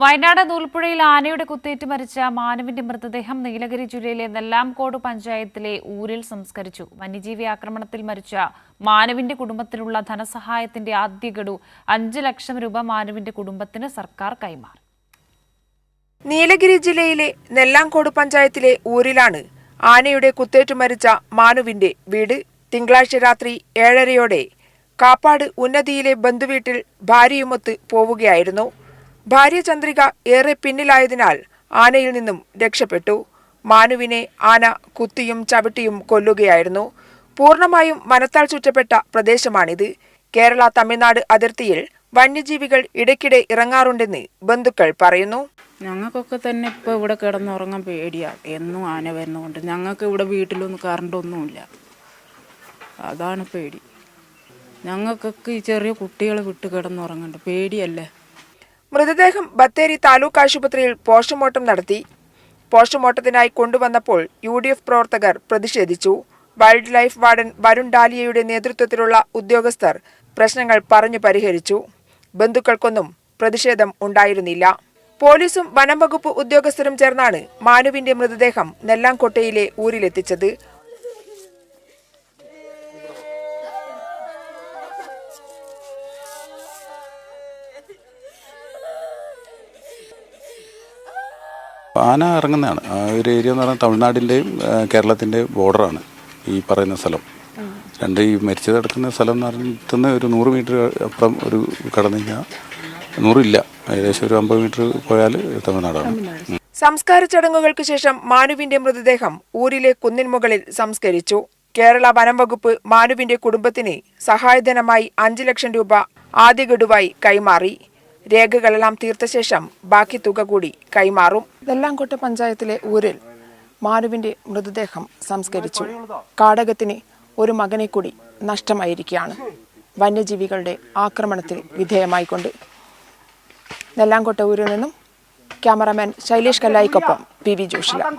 വയനാട് നൂൽപ്പുഴയിൽ ആനയുടെ കുത്തേറ്റ് മരിച്ച മാനുവിന്റെ മൃതദേഹം നീലഗിരി ജില്ലയിലെ നെല്ലാംകോട് പഞ്ചായത്തിലെ ഊരിൽ സംസ്കരിച്ചു. വന്യജീവി ആക്രമണത്തിൽ മരിച്ച മാനുവിന്റെ കുടുംബത്തിനുള്ള ധനസഹായത്തിന്റെ ആദ്യ ഗഡു അഞ്ച് ലക്ഷം രൂപ മാനുവിന്റെ കുടുംബത്തിന് സർക്കാർ കൈമാറി. നീലഗിരി ജില്ലയിലെ നെല്ലാംകോട് പഞ്ചായത്തിലെ ഊരിലാണ് ആനയുടെ കുത്തേറ്റ് മരിച്ച മാനുവിന്റെ വീട് തിങ്കളാഴ്ച രാത്രി ഏഴരയോടെ കാപ്പാട് ഉന്നതിയിലെ ബന്ധുവീട്ടിൽ ഭാര്യയുമൊത്ത് പോവുകയായിരുന്നു. ഭാര്യ ചന്ദ്രിക ഏറെ പിന്നിലായതിനാൽ ആനയിൽ നിന്നും രക്ഷപ്പെട്ടു. മാനുവിനെ ആന കുത്തിയും ചവിട്ടിയും കൊല്ലുകയായിരുന്നു. പൂർണമായും വനത്താൽ ചുറ്റപ്പെട്ട പ്രദേശമാണിത്. കേരള തമിഴ്നാട് അതിർത്തിയിൽ വന്യജീവികൾ ഇടയ്ക്കിടെ ഇറങ്ങാറുണ്ടെന്ന് ബന്ധുക്കൾ പറയുന്നു. ഞങ്ങൾക്കൊക്കെ തന്നെ ഇപ്പോൾ ഇവിടെ കിടന്നുറങ്ങാൻ പേടിയാണ് എന്നും ആന വരുന്നതുകൊണ്ട് ഞങ്ങൾക്ക് ഇവിടെ വീട്ടിലൊന്നും കറണ്ടൊന്നുമില്ല അതാണ് പേടി. ഞങ്ങൾക്കൊക്കെ ഈ ചെറിയ കുട്ടികളെ വിട്ട് കിടന്നുറങ്ങണ്ട. പേടിയല്ലേ? മൃതദേഹം ബത്തേരി താലൂക്ക് ആശുപത്രിയിൽ പോസ്റ്റ്മോർട്ടം നടത്തി. പോസ്റ്റ്മോർട്ടത്തിനായി കൊണ്ടുവന്നപ്പോൾ യു ഡി എഫ് പ്രവർത്തകർ പ്രതിഷേധിച്ചു. വൈൽഡ് ലൈഫ് വാർഡൻ വരുൺ ഡാലിയയുടെ നേതൃത്വത്തിലുള്ള ഉദ്യോഗസ്ഥർ പ്രശ്നങ്ങൾ പറഞ്ഞു പരിഹരിച്ചു. ബന്ധുക്കൾക്കൊന്നും പ്രതിഷേധം ഉണ്ടായിരുന്നില്ല. പോലീസും വനം വകുപ്പ് ഉദ്യോഗസ്ഥരും ചേർന്നാണ് മാനുവിന്റെ മൃതദേഹം നെല്ലാംകോട്ടയിലെ ഊരിലെത്തിച്ചത്. ആന ഇറങ്ങുന്നതാണ്. ആ ഒരു ഏരിയ എന്ന് പറഞ്ഞാൽ തമിഴ്നാടിന്റെയും കേരളത്തിന്റെയും ബോർഡറാണ് ഈ പറയുന്ന സ്ഥലം. രണ്ട് ഈ മരിച്ചത് കിടക്കുന്ന സ്ഥലം എന്ന് പറഞ്ഞിട്ടുന്ന ഒരു നൂറ് മീറ്റർ അപ്പുറം ഒരു കടന്നു കഴിഞ്ഞാൽ നൂറില്ല. ഏകദേശം ഒരു അമ്പത് മീറ്റർ പോയാൽ തമിഴ്നാടാണ്. സംസ്കാര ചടങ്ങുകൾക്ക് ശേഷം മാനുവിന്റെ മൃതദേഹം ഊരിലെ കുന്നിൻ മുകളിൽ സംസ്കരിച്ചു. കേരള വനംവകുപ്പ് മാനുവിന്റെ കുടുംബത്തിന് സഹായധനമായി അഞ്ചു ലക്ഷം രൂപ ആദ്യ ഗഡുവായി കൈമാറി. രേഖകളെല്ലാം തീർത്ത ശേഷം ബാക്കി തുക കൂടി കൈമാറും. നെല്ലാംകോട്ട പഞ്ചായത്തിലെ ഊരിൽ മാനുവിന്റെ മൃതദേഹം സംസ്കരിച്ചു. കാടകത്തിന് ഒരു മകനെ കൂടി നഷ്ടമായിരിക്കുകയാണ്. വന്യജീവികളുടെ ആക്രമണത്തിൽ വിധേയമായിക്കൊണ്ട്. നെല്ലാംകോട്ട ഊരിൽ നിന്നും ക്യാമറാമാൻ ശൈലേഷ് കല്ലായിക്കൊപ്പം പി വി ജോഷില.